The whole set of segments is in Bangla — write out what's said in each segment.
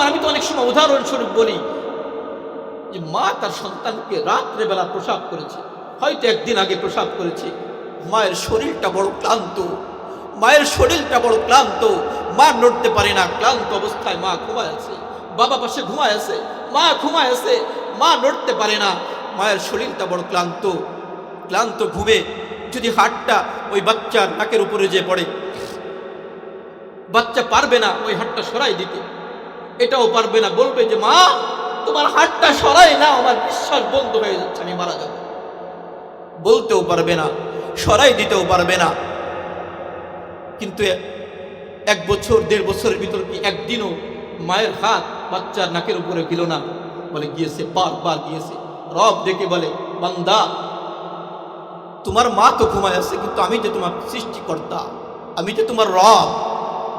আমার আমি তো অনেক সময় উদাহরণস্বরূপ বলি যে মা তার সন্তানকে রাত্রেবেলা প্রসাব করেছে। হয়তো একদিন আগে প্রসাব করেছে। মায়ের শরীরটা বড় ক্লান্ত। মায়ের শরীরটা বড় ক্লান্ত। মা নড়তে পারে না। ক্লান্ত অবস্থায় মা ঘুমায় আছে। বাবা পাশে ঘুমায় আছে। মা ঘুমায় আছে। মা নড়তে পারে না। মায়ের শরীরটা বড় ক্লান্ত। ক্লান্ত ঘুমে যদি হাটটা ওই বাচ্চার নাকের উপরে যে পড়ে, বাচ্চা পারবে না ওই হাটটা সরাই দিতে। এটাও পারবে না। বলবে যে, মা, তোমার হাটটা সরাই না আমার বিশ্বাস বন্ধ হয়ে যাচ্ছে, আমি মারা যাব। বলতেও পারবে না, সরাই দিতেও পারবে না। কিন্তু এক বছর, দেড় বছরের ভিতর কি একদিনও মায়ের হাত বাচ্চার নাকের উপরে গেল না? বলে, গিয়েছে, বারবার গিয়েছে। রব ডেকে বলে, বান্দা, তোমার মা তো ঘুমায় আছে, কিন্তু আমি যে তোমার সৃষ্টিকর্তা, আমি যে তোমার রব,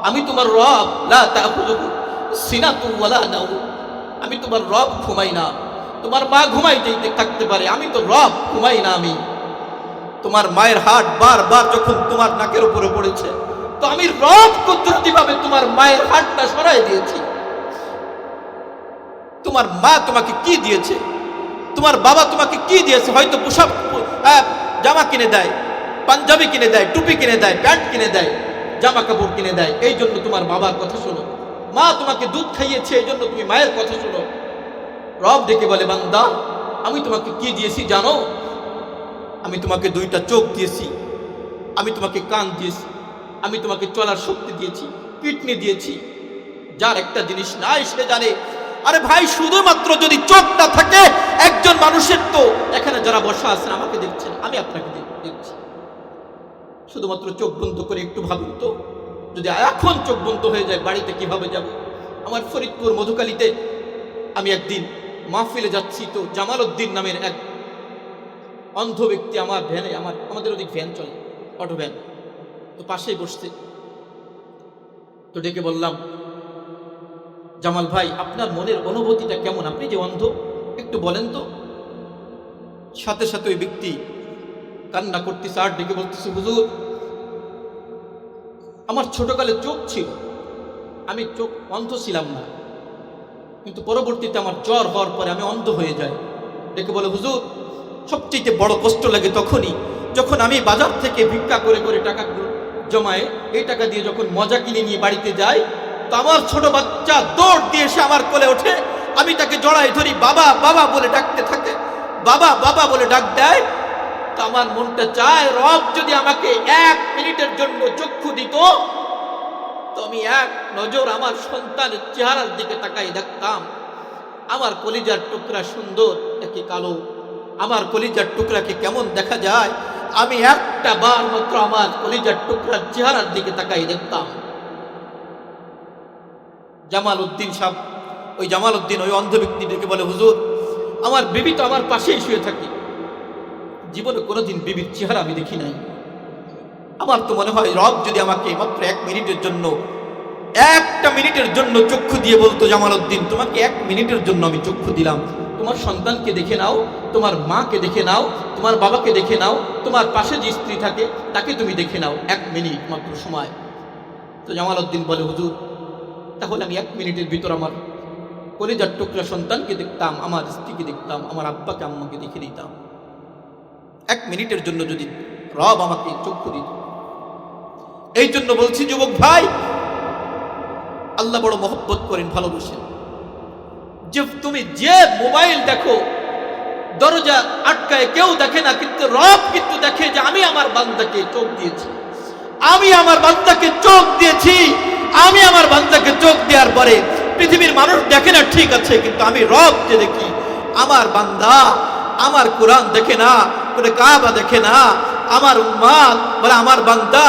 আমি তোমার রব, লা তাখুযুহু সিনাতুন ওয়ালা নাও আমি তোমার রব ঘুমাই না। তোমার মা ঘুমাই যাইতে থাকতে পারে। আমি তো রব, ঘুমাই না আমি। তোমার মায়ের হাট বারবার যখন তোমার নাকের উপরে পড়েছে, তো আমি রব কুদরতিভাবে তোমার মায়ের হাটটা সরাই দিয়েছি। তোমার মা তোমাকে কি দিয়েছে? তোমার বাবা তোমাকে কি দিয়েছে? হয়তো পোশাক জামা কিনে দেয়, পাঞ্জাবি কিনে দেয়, টুপি কিনে দেয়, প্যান্ট কিনে দেয়, জামা কাপড় কিনে দেয়। এই জন্য তোমার বাবার কথা শোনো। মা তোমাকে দুধ খাইয়েছে, এই জন্য তুমি মায়ের কথা শোনো। রব ডেকে বলে, বান্দা, আমি তোমাকে কি দিয়েছি জানো? আমি তোমাকে দুইটা চোখ দিয়েছি, আমি তোমাকে কান দিয়েছি, আমি তোমাকে চলার শক্তি দিয়েছি, কিডনি দিয়েছি। যার একটা জিনিস নাই, সে জানে। আরে ভাই, শুধুমাত্র যদি চোখ না থাকে, একজন মানুষের তো। এখানে যারা বসা আছেন, আমাকে দেখছেন, আমি আপনাকে দেখছি। শুধুমাত্র চোখ বন্ধ করে একটু ভাবুন তো। যদি এখন চোখ বন্ধ হয়ে যায়, বাড়িতে কীভাবে যাব? আমার ফরিদপুর মধুকালীতে আমি একদিন মাহফিলে যাচ্ছি তো জামাল উদ্দিন নামের এক অন্ধ ব্যক্তি আমার ভ্যানে, আমার, আমাদের ওদিক ভ্যান চলে, অটো ভ্যান। তো পাশেই বসতে তো ডেকে বললাম, জামাল ভাই, আপনার মনের অনুভূতিটা কেমন? আপনি যে অন্ধ, একটু বলেন তো। সাথে সাথে ওই ব্যক্তি কান্না করতেছে, আর ডেকে বলতেছে, হুজুর আমার ছোটকালে চোখ ছিল। আমি চোখ অন্ধ ছিলাম না। কিন্তু পরবর্তীতে আমার জ্বর হওয়ার পরে আমি অন্ধ হয়ে যাই। দেখে বলে, হুজুর, সবচেয়ে বড় কষ্ট লাগে তখনই যখন আমি বাজার থেকে ভিক্ষা করে করে টাকা জমায়ে এই টাকা দিয়ে যখন মজা কিনে নিয়ে বাড়িতে যাই, তো আমার ছোট বাচ্চা দৌড় দিয়ে এসে আমার কোলে ওঠে। আমি তাকে জড়াই ধরি, বাবা বাবা বলে ডাকতে থাকে। বাবা বাবা বলে ডাক দেয়। তো আমার মনটা চায়, রব যদি আমাকে এক মিনিটের জন্য চক্ষু দিত, তো আমি এক নজর আমার সন্তানের চেহারার দিকে তাকাই দেখতাম। আমার কলিজার টুকরা সুন্দর, নাকি কালো? আমার কলিজার টুকরাকে কেমন দেখা যায়? আমি একটা বার মাত্র আমার কলিজার টুকরার চেহারার দিকে তাকাই দেখতাম। জামাল উদ্দিন সাহ ওই জামাল উদ্দিন, ওই অন্ধ ব্যক্তি ডেকে বলে, হুজুর, আমার বিবি তো আমার পাশেই শুয়ে থাকি। জীবনে কোনোদিন বিবির চেহারা আমি দেখি নাই। আমার তো মনে হয় রব যদি আমাকে মাত্র এক মিনিটের জন্য, একটা মিনিটের জন্য চক্ষু দিয়ে বলতো জামাল উদ্দিন তোমাকে এক মিনিটের জন্য আমি চক্ষু দিলাম। তোমার সন্তানকে দেখে নাও, তোমার মাকে দেখে নাও, তোমার বাবাকে দেখে নাও, তোমার পাশে যে স্ত্রী থাকে, তাকে তুমি দেখে নাও, এক মিনিট মাত্র সময়। তো জামাল উদ্দিন বলে, হুজুর, তাহলে আমি এক মিনিটের ভিতর আমার কলেজার টুকরা সন্তানকে দেখতাম, আমার স্ত্রীকে দেখতাম, আমার আব্বাকে, আম্মাকে দেখে নিতাম। এক মিনিটের জন্য যদি রব আমাকে চক্ষু দিত। এই জন্য বলছি, যুবক ভাই, আল্লাহ বড় মহব্বত করেন, ভালোবাসেন। যে তুমি যে মোবাইল দেখো, দরজা আটকায় কেউ দেখে না, কিন্তু রব কিন্তু দেখে যে আমি আমার বান্দাকে চোখ দিয়েছি। আমি আমার বান্দাকে চোখ দিয়েছি, আমি আমার বান্দাকে চোখ দেওয়ার পরে পৃথিবীর মানুষ দেখে না, ঠিক আছে, কিন্তু আমি রব যে দেখি। আমার বান্দা, আমার কোরআন দেখে না করে কাবা দেখে না, আমার উম্মাদ বলে, আমার বান্দা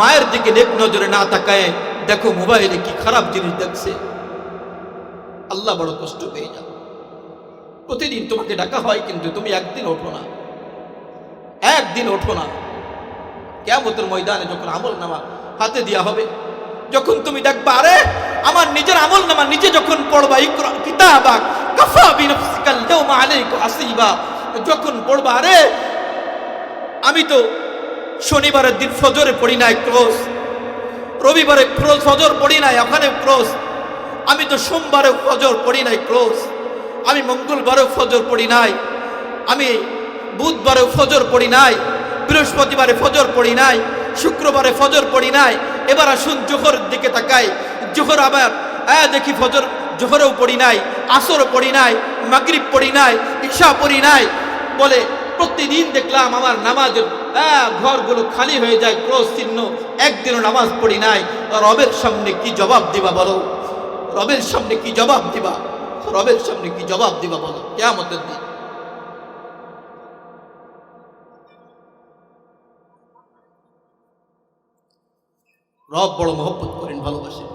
মায়ের দিকে নেক নজরে না তাকায়, দেখো মোবাইলে কি খারাপ জিনিস দেখছে। আল্লাহ বড় কষ্ট পেয়ে যান প্রতিদিন তোমাকে ডাকা হয়, কিন্তু তুমি একদিন ওঠো না। একদিন ওঠো না। কেমতের ময়দানে যখন আমল নামা হাতে দেওয়া হবে, যখন তুমি দেখবা, আরে, আমার নিজের আমল নামা নিজে যখন পড়বা, ইকরা, কিতাবা, কাফা বিনফসিকাল ইয়াউমা আলাইকা হাসিবা যখন পড়বা, আরে, আমি তো শনিবারের দিন ফজরে পড়ি নাই, ক্রোশ। রবিবারে ফজর পড়ি নাই, ওখানে ক্রোশ। আমি তো সোমবারে ফজর পড়ি নাই ক্লোজ আমি মঙ্গলবারেও ফজর পড়ি নাই। আমি বুধবারেও ফজর পড়ি নাই। বৃহস্পতিবারে ফজর পড়ি নাই। শুক্রবারে ফজর পড়ি নাই। এবার আসুন জোহরের দিকে তাকাই। জোহর আবার হ্যাঁ দেখি ফজর, জোহরেও পড়ি নাই। আসরও পড়ি নাই। মাগরিব পড়ি নাই। ঈশা পড়ি নাই। বলে, প্রতিদিন দেখলাম আমার নামাজের ঘরগুলো খালি হয়ে যায় ক্রস চিহ্ন, একদিনও নামাজ পড়ি নাই। রবের সামনে কি জবাব দিবা বলো? রবের সামনে কি জবাব দিবা? রবের সামনে কি জবাব দিবা বলো? কেমতের দিন। রব বড় মহব্বত করেন, ভালোবাসেন।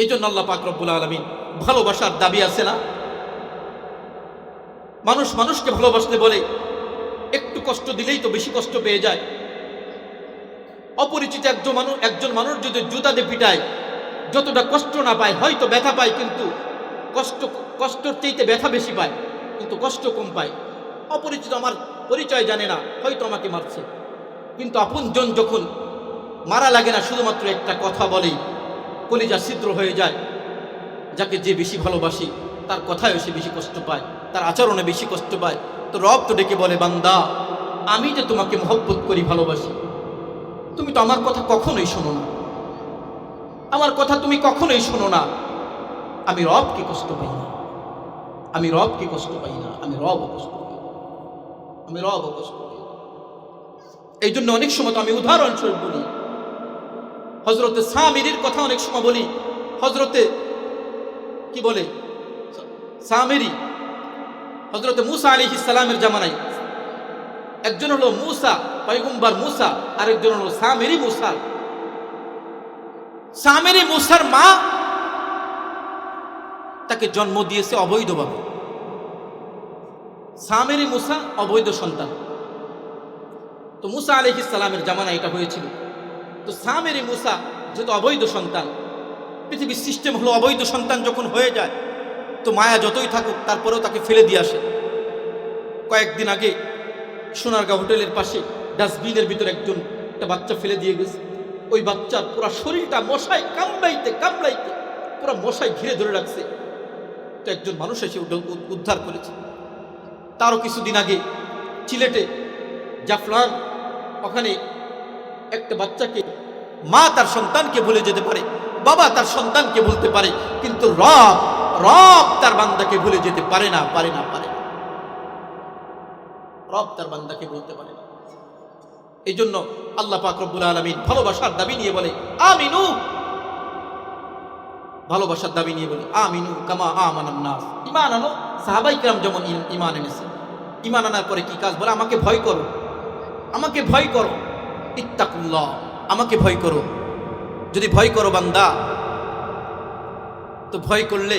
এই জন্য আল্লাহ পাক রব্বুল আলমিন ভালোবাসার দাবি আছে না? মানুষ মানুষকে ভালোবাসতে বলে, একটু কষ্ট দিলেই তো বেশি কষ্ট পেয়ে যায়। অপরিচিত একজন মানুষ একজন মানুষ যদি জুতাতে পিটায়, যতটা কষ্ট না পায়, হয়তো ব্যথা পায় কিন্তু কষ্ট, কষ্টর চাইতে ব্যথা বেশি পায়, কিন্তু কষ্ট কম পায়। অপরিচিত আমার পরিচয় জানে না, হয়তো আমাকে মারছে। কিন্তু আপনজন যখন মারা লাগে না, শুধুমাত্র একটা কথা বলেই কলিজা ছিদ্র হয়ে যায়, যাকে যে বেশি ভালোবাসি, তার কথায়ও সে বেশি কষ্ট পায়। তার আচরণে বেশি কষ্ট পায়। তো রব তো ডেকে বলে, বান্দা, আমি যে তোমাকে মহব্বত করি, ভালোবাসি, তুমি তো আমার কথা কখনোই শোনো না। আমার কথা তুমি কখনোই শোনো না। আমি রবকে কষ্ট পাই না। আমি রবকে কষ্ট পাই না। আমি রব কষ্ট পাই আমি রব কষ্ট পাই। এই জন্য অনেক সময় তো আমি উদাহরণ উদাহরণস্বরূপ বলি। হজরতে সামিরির কথা অনেক সময় বলি। হজরতে কি বলে? সামেরি হজরতে মুসা আলী ইসালামের জামানাই একজন হলো মুসা, পয়গম্বর মুসা, আরেকজন হলো সামেরি মুসা। সামেরি মুসার মা তাকে জন্ম দিয়েছে অবৈধভাবে। সামেরি মুসা অবৈধ সন্তান। তো মুসা আলহ ইসালামের জামানা এটা হয়েছিল। তো সামেরি মুসা যেহেতু অবৈধ সন্তান, পৃথিবীর সিস্টেম হলো অবৈধ সন্তান যখন হয়ে যায় তো মায়া যতই থাকুক, তারপরেও তাকে ফেলে দিয়ে আসে। কয়েকদিন আগে সোনারগাঁও হোটেলের পাশে ডাস্টবিনের ভিতরে একজন একটা বাচ্চা ফেলে দিয়ে গেছে। ওই বাচ্চার পুরো শরীরটা মশায় কামড়াইতে কামড়াইতে, পুরো মশায় ঘিরে ধরে রাখছে। তো একজন মানুষ এসে উদ্ধার করেছে। তারও কিছুদিন আগে চিলেটে জাফরান ওখানে একটা বাচ্চাকে, মা তার সন্তানকে ভুলে যেতে পারে, বাবা তার সন্তানকে বলতে পারে, কিন্তু রব রব তার বান্দাকে ভুলে যেতে পারে না পারে না পারে না। রব তার বান্দাকে বলতে পারে না। এই জন্য আল্লাহ পাক রব্বুল আলমিন ভালোবাসার দাবি নিয়ে বলে, আমিনু। ভালোবাসার দাবি নিয়ে বলে, আমিনু কামা আমানান নাস। ইমান আনো। সাহাবাই কিরাম যেমন ইম- ইমান এনেছে। ইমান আনার পরে কি কাজ? বলে, আমাকে ভয় করো। আমাকে ভয় করো। ইত্তাকুল্লাহ। আমাকে ভয় করো। যদি ভয় করো বান্দা তো ভয় করলে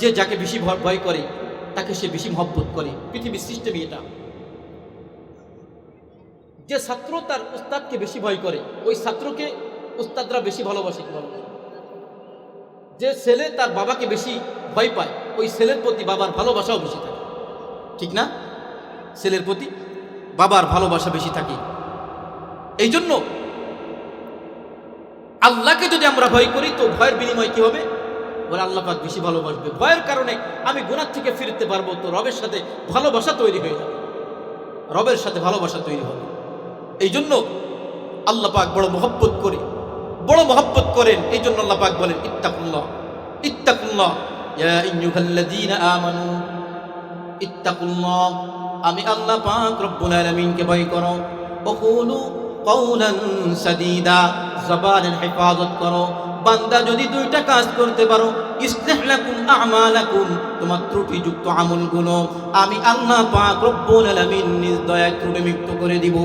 যে যাকে বেশি ভয় করে, তাকে সে বেশি মহব্বত করে। পৃথিবীর সিস্টেমই এটা যে ছাত্র তার উস্তাদকে বেশি ভয় করে, ওই ছাত্রকে উস্তাদরা বেশি ভালোবাসে যে ছেলে তার বাবাকে বেশি ভয় পায়, ওই ছেলের প্রতি বাবার ভালোবাসাও বেশি থাকে। ঠিক না? ছেলের প্রতি বাবার ভালোবাসা বেশি থাকে। এই জন্য আল্লাহকে যদি আমরা ভয় করি, তো ভয়ের বিনিময় কি হবে? বলে আল্লাহ পাক বেশি ভালোবাসবে। ভয়ের কারণে আমি গুণার থেকে ফিরতে পারব, তো রবের সাথে ভালোবাসা তৈরি হয়ে যাবে। রবের সাথে ভালোবাসা তৈরি হবে। এই জন্য আল্লাহ পাক বড় মহব্বত করে, বড় মহব্বত করেন। এই জন্য আল্লাহ পাক বলেন, ইত্তাকুল্লাহ ইত্তাকুল্লাহ আমানু, ইত্তাকুল্লাহ, আমি আল্লাহ পাক রব্বুল আলামিনকে ভয় করো। ওকুলু কওলান সাদীদা, জবানের হেফাজত করো। বান্দা যদি দুইটা কাজ করতে পারো ইসলাহ লাকুম আমালাকুম, তোমার ত্রুটিযুক্ত আমলগুলো আমি আল্লাহ পাক রব্বুল আলামিন নিজ দয়া ত্রুটি মুক্ত করে দিব।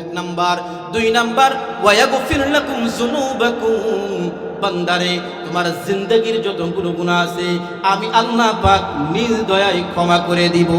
এক নাম্বার। দুই নাম্বার, ওয়ায়াগফির লাকুম যুনুবাকুম, বান্দারে, তোমার জিন্দগির যতগুলো গুনাহ আছে, আমি আল্লাহ পাক নিজ দয়ায় ক্ষমা করে দিব।